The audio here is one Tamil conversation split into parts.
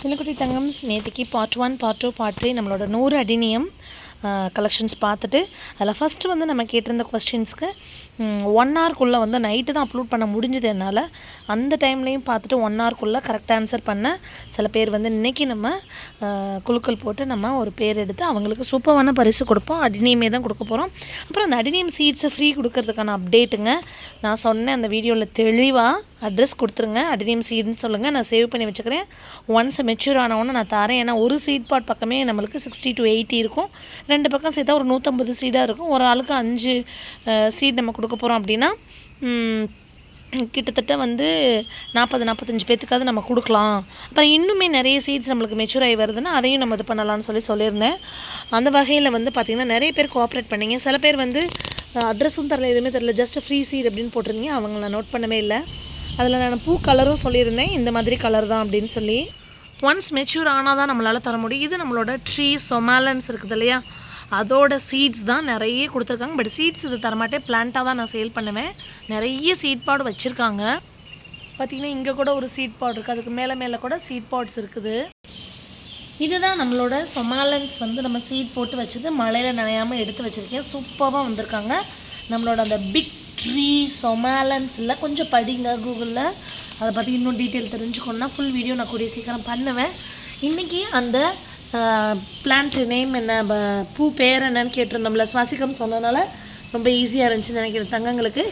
சின்னக்குட்டி தங்கம்ஸ் நேற்றுக்கு part one part two part three நம்மளோட நூறு அடிநியம். கலெக்ஷன்ஸ் பார்த்துட்டு அதில் ஃபஸ்ட்டு வந்து நம்ம கேட்டிருந்த கொஸ்டின்ஸ்க்கு ஒன் ஹவர்க்குள்ளே வந்து நைட்டு தான் அப்லோட் பண்ண முடிஞ்சது என்னால். அந்த டைம்லேயும் பார்த்துட்டு ஒன் ஹவர்க்குள்ளே கரெக்ட் ஆன்சர் பண்ண சில பேர் வந்து இன்றைக்கி நம்ம குழுக்கள் குலுக்கல் போட்டு நம்ம ஒரு பேர் எடுத்து அவங்களுக்கு சூப்பரான பரிசு கொடுப்போம். அடினியமே தான் கொடுக்க போகிறோம் அப்புறம் அந்த அடினியம் சீட்ஸை ஃப்ரீ கொடுக்கறதுக்கான அப்டேட்டுங்க நான் சொன்னேன் அந்த வீடியோவில் தெளிவாக அட்ரஸ் கொடுத்துருங்க. அடினியம் சீட்னு சொல்லுங்கள் நான் சேவ் பண்ணி வச்சுக்கிறேன். ஒன்ஸ் மெச்சூர் ஆனவொன்னே நான் தரேன். ஏன்னா ஒரு சீட் பாட் பக்கமே நம்மளுக்கு சிக்ஸ்டி டு எயிட்டி இருக்கும். ரெண்டு பக்கம் சேர்த்தா ஒரு நூற்றம்பது சீடாக இருக்கும். ஒரு ஆளுக்கு அஞ்சு சீட் நம்ம கொடுக்க போகிறோம் அப்படின்னா கிட்டத்தட்ட வந்து நாற்பது நாற்பத்தஞ்சு பேத்துக்காவது நம்ம கொடுக்கலாம். அப்புறம் இன்னுமே நிறைய சீட்ஸ் நம்மளுக்கு மெச்சூர் ஆகி வருதுன்னா அதையும் நம்ம இது பண்ணலாம்னு சொல்லி சொல்லியிருந்தேன். அந்த வகையில் வந்து பார்த்திங்கன்னா நிறைய பேர் கோஆப்ரேட் பண்ணீங்க. சில பேர் வந்து அட்ரஸும் தரல எதுவுமே தெரில ஜஸ்ட் ஃப்ரீ சீட் அப்படின்னு போட்டிருந்தீங்க. அவங்கள நான் நோட் பண்ணவே இல்லை. அதில் நான் பூ கலரும் சொல்லியிருந்தேன். இந்த மாதிரி கலர் தான் அப்படின்னு சொல்லி. ஒன்ஸ் மெச்சூர் ஆனால் தான் நம்மளால் தர முடியும். இது நம்மளோட ட்ரீ சொமாலன்ஸ் இருக்குது இல்லையா? அதோட சீட்ஸ் தான் நிறைய கொடுத்துருக்காங்க. பட் சீட்ஸ் இது தரமாட்டே பிளான்ட்டாக தான் நான் சேல் பண்ணுவேன். நிறைய சீட் பாடு வச்சுருக்காங்க. பார்த்திங்கன்னா இங்கே கூட ஒரு சீட் பாட் இருக்குது அதுக்கு மேலே மேலே கூட சீட் பாட்ஸ் இருக்குது. இதுதான் நம்மளோட சொமாலன்ஸ் வந்து நம்ம சீட் போட்டு வச்சது. மழையில் நனையாமல் எடுத்து வச்சுருக்கேன். சூப்பராக வந்திருக்காங்க. நம்மளோட அந்த பிக் ட்ரீ சொமாலன்ஸில் கொஞ்சம் படிங்க கூகுளில் அதை பற்றி இன்னும் டீட்டெயில் தெரிஞ்சுக்கணுன்னா ஃபுல் வீடியோ நான் கூடிய சீக்கிரம் பண்ணுவேன். இன்றைக்கி அந்த பிளான்ட் நேம் என்ன ப- பூ பேர் என்னன்னு கேட்டிருந்தோம்ல சுவாசிக்கம் சொன்னதுனால ரொம்ப ஈஸியாக இருந்துச்சுன்னு நினைக்கிறேன் தங்கங்களுக்கு.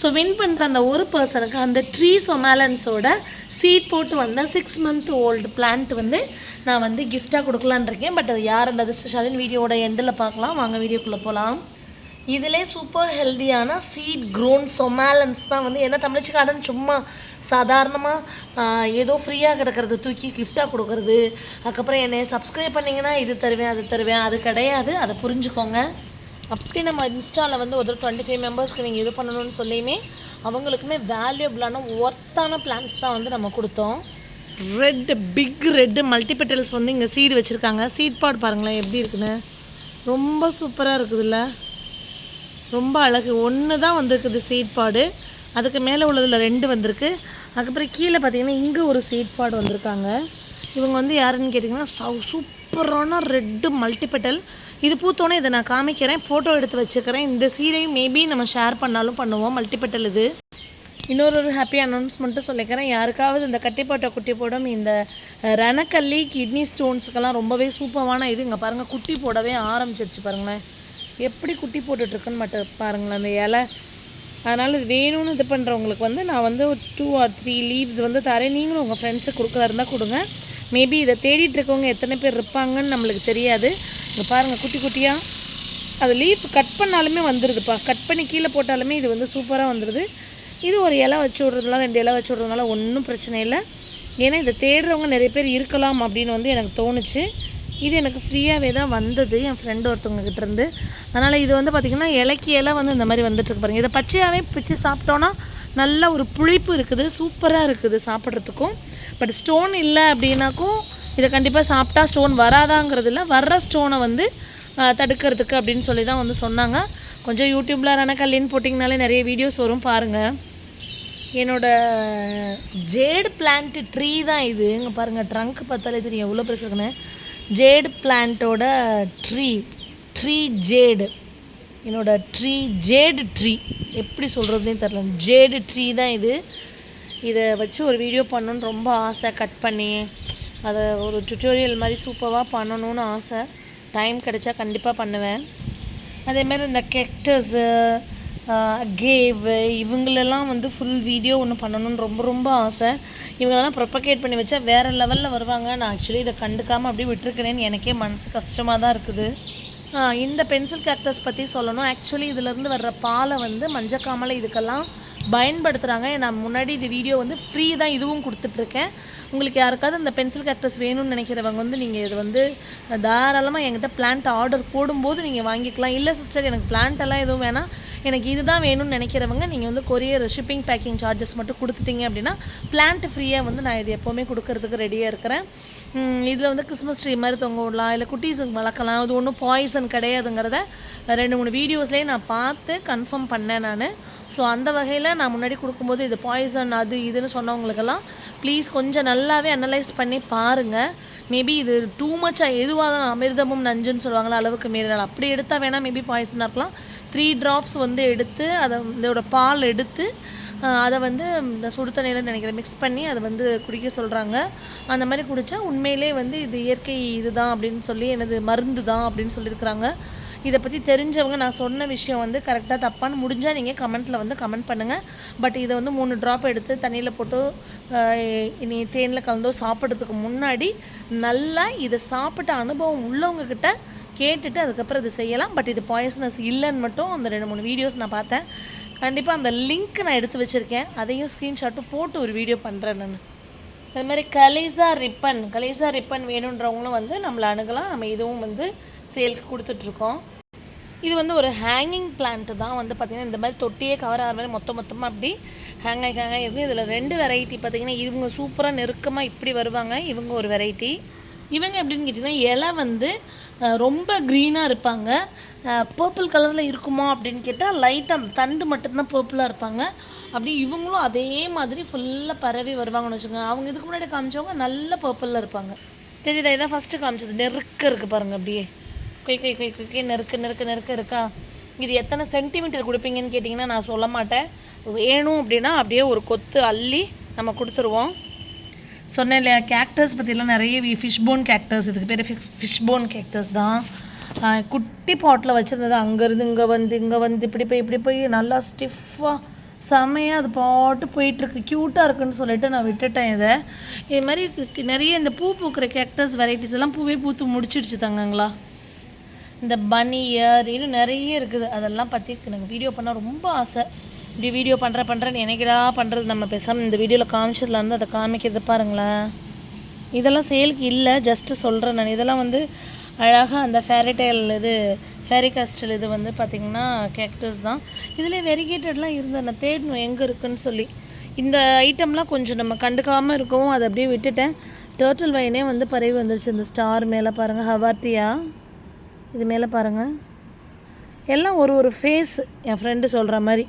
ஸோ வின் பண்ணுற அந்த ஒரு பர்சனுக்கு அந்த ட்ரீ சொமாலன்ஸோட சீட் போட்டு வந்த சிக்ஸ் மந்த் ஓல்டு பிளான்ட் வந்து நான் வந்து கிஃப்டாக கொடுக்கலான் இருக்கேன். பட் அது யார் அந்த அதிர்ஷ்டசாலின்னு வீடியோட எண்டில் பார்க்கலாம். வாங்க வீடியோக்குள்ளே போகலாம் இதிலே சூப்பர் ஹெல்தியான சீட் க்ரோன் சொமாலன்ஸ் தான் வந்து என்ன தமிழ்ச்சி கார்டன் சும்மா சாதாரணமாக ஏதோ ஃப்ரீயாக கிடக்கிறது தூக்கி கிஃப்டாக கொடுக்கறது. அதுக்கப்புறம் என்னை சப்ஸ்கிரைப் பண்ணிங்கன்னா இது தருவேன் அது தருவேன் அது கிடையாது அதை புரிஞ்சுக்கோங்க. அப்படி நம்ம இன்ஸ்டாவில் வந்து ஒரு டுவெண்ட்டி ஃபைவ் மெம்பர்ஸ்க்கு நீங்கள் இது பண்ணணும்னு சொல்லியுமே அவங்களுக்குமே வேல்யூபிளான ஒர்த்தான பிளான்ஸ் தான் வந்து நம்ம கொடுத்தோம். ரெட் பிக் ரெட்டு மல்டிபெட்டல்ஸ் வந்து இங்கே சீடு வச்சுருக்காங்க. சீட் பாட் பாருங்களேன் எப்படி இருக்குன்னு. ரொம்ப சூப்பராக இருக்குதுல்ல. ரொம்ப அழகு. ஒன்று தான் வந்திருக்குது சீட் பாடு. அதுக்கு மேலே உள்ளதில் ரெண்டு வந்திருக்கு. அதுக்கப்புறம் கீழே பார்த்தீங்கன்னா இங்கே ஒரு சீட் பாடு வந்திருக்காங்க. இவங்க வந்து யாருன்னு கேட்டிங்கன்னா சவு சூப்பரான ரெட்டு மல்டிபெட்டல் இது பூத்தோன்னே இதை நான் காமிக்கிறேன். ஃபோட்டோ எடுத்து வச்சுக்கிறேன். இந்த சீரையும் மேபி நம்ம ஷேர் பண்ணாலும் பண்ணுவோம். மல்டிபெட்டல் இது. இன்னொரு ஒரு ஹாப்பி அனௌன்ஸ்மெண்ட்டும் சொல்லிக்கிறேன். யாருக்காவது இந்த கட்டிப்பட்ட குட்டி போடும் இந்த ரணக்கல்லி கிட்னி ஸ்டோன்ஸுக்கெல்லாம் ரொம்பவே சூப்பரான இது. இங்கே பாருங்கள் குட்டி போடவே ஆரம்பிச்சிருச்சு பாருங்களேன். எப்படி குட்டி போட்டுட்ருக்குன்னு மட்டும் பாருங்களேன் அந்த இலை. அதனால் இது வேணும்னு இது பண்ணுறவங்களுக்கு வந்து நான் வந்து ஒரு டூ ஆர் த்ரீ லீவ்ஸ் வந்து தரேன். நீங்களும் உங்கள் ஃப்ரெண்ட்ஸுக்கு கொடுக்குறா இருந்தால் கொடுங்க. மேபி இதை தேடிட்டு இருக்கவங்க எத்தனை பேர் இருப்பாங்கன்னு நம்மளுக்கு தெரியாது. இங்கே பாருங்கள் குட்டி குட்டியாக அது லீஃப் கட் பண்ணாலுமே வந்துடுதுப்பா கட் பண்ணி கீழே போட்டாலுமே இது வந்து சூப்பராக வந்துடுது இது ஒரு இலை வச்சு விட்றதுனால ரெண்டு இலை வச்சு விட்றதுனால ஒன்றும் பிரச்சனை இல்லை. ஏன்னா இதை தேடுறவங்க நிறைய பேர் இருக்கலாம் அப்படின்னு வந்து எனக்கு தோணுச்சு. இது எனக்கு ஃப்ரீயாகவே தான் வந்தது. என் ஃப்ரெண்டு ஒருத்தவங்க இருந்து அதனால் இது வந்து பார்த்திங்கன்னா இலக்கியெல்லாம் வந்து இந்த மாதிரி வந்துட்டுருக்கு பாருங்கள் இதை பச்சையாகவே பிச்சு சாப்பிட்டோன்னா நல்ல ஒரு புளிப்பு இருக்குது. சூப்பராக இருக்குது சாப்பிட்றதுக்கும். பட் ஸ்டோன் இல்லை அப்படின்னாக்கும் இதை கண்டிப்பாக சாப்பிட்டா ஸ்டோன் வராதாங்கிறது இல்லை. வர்ற ஸ்டோனை வந்து தடுக்கிறதுக்கு அப்படின்னு சொல்லி தான் வந்து சொன்னாங்க. கொஞ்சம் யூடியூப்பில் ரணக்கல்லின்னு போட்டிங்கனாலே நிறைய வீடியோஸ் வரும் பாருங்கள் என்னோடய ஜேடு பிளான்ட்டு ட்ரீ தான் இது. இங்கே பாருங்கள் ட்ரங்க் பார்த்தாலே தெரியும். எவ்வளோ பெருசு இருக்குன்னு. ஜேடு பிளான்ட்டோட ட்ரீ ட்ரீ ஜேடு. என்னோட ட்ரீ ஜேடு ட்ரீ. எப்படி சொல்கிறதுனே தெரில ஜேடு ட்ரீ தான் இது. இதை வச்சு ஒரு வீடியோ பண்ணணுன்னு ரொம்ப ஆசை. கட் பண்ணி அதை ஒரு டுட்டோரியல் மாதிரி சூப்பராக பண்ணணும்னு ஆசை. டைம் கிடைச்சா கண்டிப்பாக பண்ணுவேன். அதேமாரி இந்த கெக்டர்ஸு கேவ் இவங்களெல்லாம் வந்து ஃபுல் வீடியோ ஒன்று பண்ணணும்னு ரொம்ப ரொம்ப ஆசை. இவங்களெல்லாம் ப்ரொப்பகேட் பண்ணி வச்சா வேறு லெவலில் வருவாங்க. நான் ஆக்சுவலி இதை கண்டுக்காமல் அப்படியே விட்டுருக்கிறேன்னு எனக்கே மனசு கஷ்டமாக தான் இருக்குது. இந்த பென்சில் கேக்டஸ் பற்றி சொல்லணும். ஆக்சுவலி இதிலேருந்து வர்ற பாலை வந்து மஞ்சக்காமலை இதுக்கெல்லாம் பயன்படுத்துகிறாங்க நான் முன்னாடி இது வீடியோ வந்து ஃப்ரீ தான் இதுவும் கொடுத்துட்ருக்கேன். உங்களுக்கு யாருக்காவது இந்த பென்சில் கேக்டஸ் வேணும்னு நினைக்கிறவங்க வந்து நீங்கள் இது வந்து தாராளமாக என்கிட்ட பிளான்ட் ஆர்டர் போடும்போது நீங்கள் வாங்கிக்கலாம். இல்லை சிஸ்டர் எனக்கு பிளான்ட் எல்லாம் எதுவும் வேணாம். எனக்கு இதுதான் வேணும்னு நினைக்கிறவங்க நீங்கள் வந்து கொரியர் ஷிப்பிங் பேக்கிங் சார்ஜஸ் மட்டும் கொடுத்துட்டீங்க அப்படின்னா பிளான்ட் ஃப்ரீயாக வந்து நான் இது எப்போவுமே கொடுக்கறதுக்கு ரெடியாக இருக்கிறேன். இதில் வந்து கிறிஸ்மஸ் ட்ரீ மாதிரி தொங்க விடலாம் இல்லை குட்டீஸுக்கு வளர்க்கலாம் அது ஒன்றும் பாய்சன் கிடையாதுங்கிறத ரெண்டு மூணு வீடியோஸ்லேயே நான் பார்த்து கன்ஃபார்ம் பண்ணேன் நான். ஸோ அந்த வகையில் நான் முன்னாடி கொடுக்கும்போது இது பாய்சன் அது இதுன்னு சொன்னவங்களுக்கெல்லாம் ப்ளீஸ் கொஞ்சம் நல்லாவே அனலைஸ் பண்ணி பாருங்கள் மேபி இது டூ மச்சாக எதுவாக தான் அமிர்தமும் நஞ்சுன்னு சொல்லுவாங்களா அளவுக்கு மீறினால். அப்படி எடுத்தால் வேணால் மேபி பாய்சனாக இருக்கலாம். த்ரீ ட்ராப்ஸ் வந்து எடுத்து அதை இதோட பால் எடுத்து அதை வந்து இந்த சுடு தண்ணியில் நினைக்கிறேன் மிக்ஸ் பண்ணி அதை வந்து குடிக்க சொல்கிறாங்க அந்த மாதிரி குடித்தா உண்மையிலே வந்து இது இயற்கை இதுதான் அப்படின்னு சொல்லி எனது மருந்து தான் அப்படின்னு சொல்லியிருக்கிறாங்க. இதை பற்றி தெரிஞ்சவங்க நான் சொன்ன விஷயம் வந்து கரெக்டாக தப்பான்னு முடிஞ்சால் நீங்கள் கமெண்ட்டில் வந்து கமெண்ட் பண்ணுங்கள் பட் இதை வந்து மூணு ட்ராப் எடுத்து தண்ணியில் போட்டு இனி தேனில் கலந்தோ சாப்பிட்றதுக்கு முன்னாடி நல்லா இதை சாப்பிட்ட அனுபவம் உள்ளவங்கக்கிட்ட கேட்டுட்டு அதுக்கப்புறம் இது செய்யலாம். பட் இது பாய்சனஸ் இல்லைன்னு மட்டும் அந்த ரெண்டு மூணு வீடியோஸ் நான் பார்த்தேன். கண்டிப்பாக அந்த லிங்க் நான் எடுத்து வச்சுருக்கேன். அதையும் ஸ்க்ரீன்ஷாட்டும் போட்டு ஒரு வீடியோ பண்ணுறேன் நான். அது மாதிரி கலேசா ரிப்பன் கலேசா ரிப்பன் வேணுன்றவங்களும் வந்து நம்மளை அணுகலாம். நம்ம இதுவும் வந்து சேலுக்கு கொடுத்துட்ருக்கோம். இது வந்து ஒரு ஹேங்கிங் பிளான்ட்டு தான். வந்து பார்த்திங்கன்னா இந்த மாதிரி தொட்டியே கவர் ஆகிற மாதிரி மொத்த மொத்தமாக அப்படி ஹேங் ஆகி ஹேங் ஆகி இதில் ரெண்டு வெரைட்டி பார்த்திங்கன்னா இவங்க சூப்பராக நெருக்கமாக இப்படி வருவாங்க. இவங்க ஒரு வெரைட்டி இவங்க எப்படின்னு கேட்டிங்கன்னா இலை வந்து ரொம்ப க்ரீனாக இருப்பாங்க. பர்பிள் கலரில் இருக்குமா அப்படின்னு கேட்டால் லைட்டாக தண்டு மட்டும்தான் பர்பிளாக இருப்பாங்க. அப்படி இவங்களும் அதே மாதிரி ஃபுல்லாக பரவி வருவாங்கன்னு வச்சுக்கோங்க. அவங்க இதுக்கு முன்னாடி காமிச்சவங்க நல்ல பர்பிளில் இருப்பாங்க. தெரியுதா? இதான் ஃபஸ்ட்டு காமிச்சது. நெருக்க இருக்குது பாருங்கள் அப்படியே. கொய் கொய் கொய் கொய் நெருக்க நெருக்க நெருக்க இருக்கா? இது எத்தனை சென்டிமீட்டர் கொடுப்பீங்கன்னு கேட்டிங்கன்னா நான் சொல்ல மாட்டேன். வேணும் அப்படின்னா அப்படியே ஒரு கொத்து அள்ளி நம்ம கொடுத்துருவோம். சொன்னேன் இல்லையா கேக்டர்ஸ் பற்றிலாம் நிறைய ஃபிஷ் போன் கேக்டர்ஸ் இதுக்கு பேர் ஃபிஷ் போன் கேக்டர்ஸ் தான். குட்டி பாட்டில் வச்சுருந்தது. அங்கேருந்து இங்கே வந்து இங்கே வந்து இப்படி போய் இப்படி போய் நல்லா ஸ்டிஃபாக செமையாக அது பாட்டு போயிட்டுருக்கு. க்யூட்டாக இருக்குன்னு சொல்லிட்டு நான் விட்டுட்டேன் இதை. இது மாதிரி நிறைய இந்த பூ பூக்கிற கேக்டர்ஸ் வெரைட்டிஸ் எல்லாம் பூவே பூத்து முடிச்சிடுச்சு தங்கங்களா. இந்த பனி இயர் இன்னும் நிறைய இருக்குது. அதெல்லாம் பற்றி எனக்கு வீடியோ பண்ண ரொம்ப ஆசை. இப்படி வீடியோ பண்ணுற பண்ணுறேன்னு எனக்குடா பண்ணுறது நம்ம பேசாமல் இந்த வீடியோவில் காமிச்சிடலான்னு அதை காமிக்கிறது பாருங்களேன். இதெல்லாம் சேலுக்கு இல்லை ஜஸ்ட்டு சொல்கிறேன் நான். இதெல்லாம் வந்து அழகாக அந்த ஃபேரிடைல் இது ஃபேரி காஸ்டல் இது வந்து பார்த்திங்கன்னா கேக்டர்ஸ் தான். இதில் வெரிகேட்டட்லாம் இருந்தேன் நான் தேடணும் எங்கே இருக்குன்னு சொல்லி. இந்த ஐட்டம்லாம் கொஞ்சம் நம்ம கண்டுக்காமல் இருக்கவும் அதை அப்படியே விட்டுட்டேன். டேர்ட்டல் வைனே வந்து பரவி வந்துருச்சு. இந்த ஸ்டார் மேலே பாருங்கள் ஹவார்த்தியா? இது மேலே பாருங்கள் எல்லாம் ஒரு ஒரு ஃபேஸ் என் ஃப்ரெண்டு சொல்கிற மாதிரி.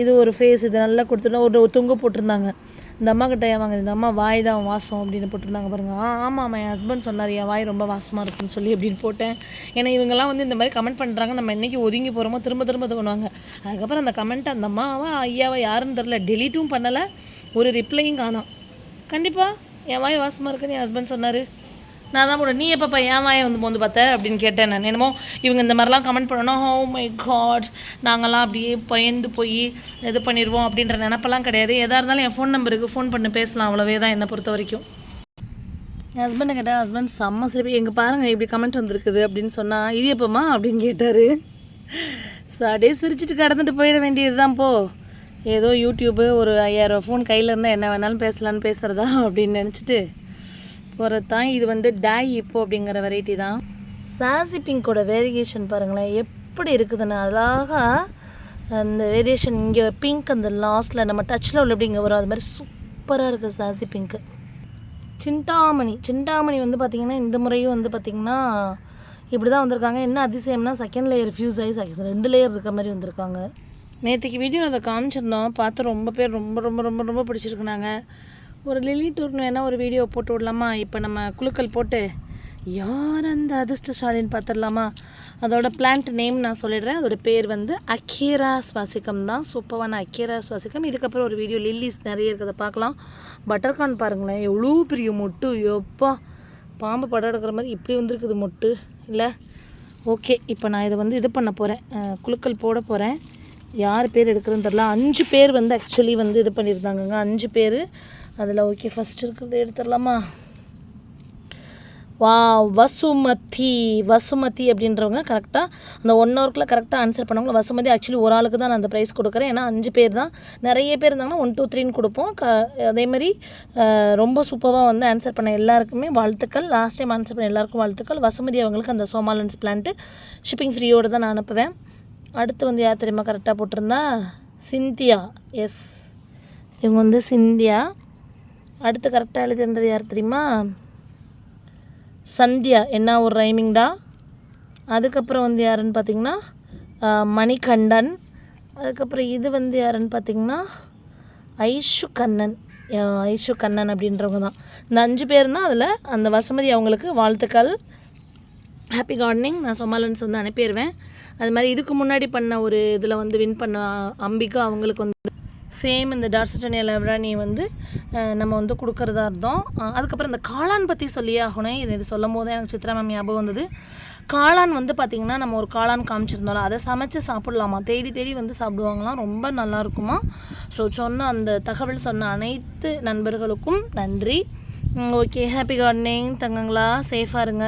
இது ஒரு ஃபேஸ் இது நல்லா கொடுத்துட்டோம். ஒரு தொங்க போட்டிருந்தாங்க. இந்த அம்மா கிட்ட ஏன் வாங்குது இந்த அம்மா வாய் தான் வாசம் அப்படின்னு போட்டிருந்தாங்க பாருங்கள் ஆ ஆமாம் ஆமாம் என் ஹஸ்பண்ட் சொன்னார் என் வாய் ரொம்ப வாசமாக இருக்குன்னு சொல்லி அப்படின்னு போட்டேன். ஏன்னா இவங்கெல்லாம் வந்து இந்த மாதிரி கமெண்ட் பண்ணுறாங்க நம்ம என்னைக்கு ஒதுங்கி போகிறோமோ திரும்ப திரும்ப இது பண்ணுவாங்க. அதுக்கப்புறம் அந்த கமெண்ட்டை அந்த அம்மாவா ஐயாவா யாருன்னு தெரில டெலீட்டும் பண்ணலை. ஒரு ரிப்ளையும் காணும். கண்டிப்பாக என் வாய் வாசமாக இருக்குன்னு என் ஹஸ்பண்ட் சொன்னார். நான் தான் போட நீ எப்பப்பா ஏன் வாயை வந்து மோந்து பார்த்த அப்படின்னு கேட்டேன் நான். என்னமோ இவங்க இந்த மாதிரிலாம் கமெண்ட் பண்ணணும் ஹோ oh மை காட் நாங்கள்லாம் அப்படியே பயந்து போய் இது பண்ணிடுவோம் அப்படின்ற நினப்பெல்லாம் கிடையாது. எதாக இருந்தாலும் என் ஃபோன் நம்பருக்கு ஃபோன் பண்ணி பேசலாம். அவ்வளோவே தான் என்னை பொறுத்த வரைக்கும். என் ஹஸ்பண்டை கேட்டால் ஹஸ்பண்ட் செம்ம சிறப்பு எங்கள் பாருங்கள் இப்படி கமெண்ட் வந்திருக்குது அப்படின்னு சொன்னால் இது எப்போம்மா அப்படின்னு கேட்டார். ஸோ அப்படியே சிரிச்சிட்டு கடந்துட்டு போயிட வேண்டியது தான் போ. ஏதோ யூடியூப்பு ஒரு ஐயாயிரம் ஃபோன் கையில் இருந்தால் என்ன வேணாலும் பேசலான்னு பேசுகிறதா அப்படின்னு நினச்சிட்டு போகிறது தான் இது வந்து டேய் இப்போ அப்படிங்கிற வெரைட்டி தான். சாசி பிங்கோட வேரியேஷன் பாருங்களேன் எப்படி இருக்குதுன்னு அழகாக அந்த வேரியேஷன் இங்கே பிங்க் அந்த லாஸ்ட்டில் நம்ம டச்சில் உள்ள எப்படி இங்கே வரும். அது மாதிரி சூப்பராக இருக்குது சாசி பிங்க்கு சிண்டாமணி சிண்டாமணி வந்து பார்த்திங்கன்னா இந்த முறையும் வந்து பார்த்திங்கன்னா இப்படி தான் வந்திருக்காங்க. என்ன அதிசயம்னா செகண்ட் லேயர் ஃபியூஸ் ஆகி செகண்ட் ரெண்டு லேயர் இருக்க மாதிரி வந்திருக்காங்க. நேற்றுக்கு வீடியோ அதை காமிச்சிருந்தோம். பார்த்து ரொம்ப பேர் ரொம்ப ரொம்ப ரொம்ப ரொம்ப பிடிச்சிருக்குனாங்க. ஒரு லிலி டூர்னு வேணால் ஒரு வீடியோ போட்டு விடலாமா? இப்போ நம்ம குழுக்கள் போட்டு யார் அந்த அதிர்ஷ்டசாலின்னு பார்த்துடலாமா அதோட பிளான்ட் நேம் நான் சொல்லிடுறேன். அதோட பேர் வந்து அக்கேரா சுவாசிக்கம் தான். சூப்பரான அக்கேரா சுவாசிக்கம் இதுக்கப்புறம் ஒரு வீடியோ லில்லிஸ் நிறைய இருக்கிறத பார்க்கலாம். பட்டர்கார்ன் பாருங்களேன். எவ்வளோ பெரிய மொட்டு. எப்பா பாம்பு படம் எடுக்கிற மாதிரி இப்படி வந்திருக்குது மொட்டு. இல்லை? ஓகே இப்போ நான் இதை வந்து இது பண்ண போகிறேன் குழுக்கள் போட போகிறேன் யார் பேர் எடுக்கிறதுன்னு தெரில அஞ்சு பேர் வந்து ஆக்சுவலி வந்து இது பண்ணியிருந்தாங்கங்க. அஞ்சு பேர். அதில் ஓகே ஃபஸ்ட் இருக்கிறத எடுத்துடலாமா? வா வசுமதி. வசுமதி அப்படின்றவங்க கரெக்டாக அந்த ஒன் ஹவருக்குள்ளே கரெக்டாக ஆன்சர் பண்ணவங்க. வசுமதி ஆக்சுவலி ஒரு ஆளுக்கு தான் நான் அந்த ப்ரைஸ் கொடுக்குறேன். ஏன்னா அஞ்சு பேர் தான். நிறைய பேர் இருந்தாங்கன்னா ஒன் டூ த்ரீன்னு கொடுப்போம். க அதே மாதிரி ரொம்ப சூப்பராக வந்து ஆன்சர் பண்ண எல்லாருக்குமே வாழ்த்துக்கள். லாஸ்ட் டைம் ஆன்சர் பண்ண எல்லாருக்கும் வாழ்த்துக்கள். வசுமதி அவங்களுக்கு அந்த சோமாலன்ஸ் பிளான்ட்டு ஷிப்பிங் ஃப்ரீயோடு தான் நான் அனுப்புவேன். அடுத்து வந்து யார் தெரியுமா கரெக்டாக போட்டிருந்தா? சிந்தியா. எஸ் இவங்க வந்து சிந்தியா. அடுத்து கரெக்டாக எழுதியிருந்தது யார் தெரியுமா? சந்தியா. என்ன ஒரு ரைமிங்டா அதுக்கப்புறம் வந்து யாருன்னு பார்த்தீங்கன்னா மணிகண்டன். அதுக்கப்புறம் இது வந்து யாருன்னு பார்த்தீங்கன்னா ஐஷு கண்ணன். ஐஷு கண்ணன் அப்படின்றவங்க தான். இந்த அஞ்சு பேர் தான் அதில் அந்த வசுமதி அவங்களுக்கு வாழ்த்துக்கள். ஹாப்பி கார்டனிங் நான் சொமாலன்ஸ் வந்து அனுப்பிடுவேன். அது மாதிரி இதுக்கு முன்னாடி பண்ண ஒரு இதில் வந்து வின் பண்ண அம்பிகா அவங்களுக்கு வந்து சேம் இந்த டார்சட்டனியா லெவரானி வந்து நம்ம வந்து கொடுக்கறதா இருந்தோம் அதுக்கப்புறம் இந்த காளான் பற்றி சொல்லியே ஆகணும். இது இது சொல்லும் போது எனக்கு சித்ரா மேம் ஞாபகம் வந்தது. காளான் வந்து பார்த்திங்கன்னா நம்ம ஒரு காளான் காமிச்சிருந்தோம்ல அதை சமைச்சு சாப்பிடலாமா? தேடி தேடி வந்து சாப்பிடுவாங்களாம். ரொம்ப நல்லா இருக்குமா? ஸோ சொன்ன அந்த தகவல் சொன்ன அனைத்து நண்பர்களுக்கும் நன்றி. ஓகே ஹாப்பி கார்டனிங் தங்கங்களா. சேஃபாக இருங்க.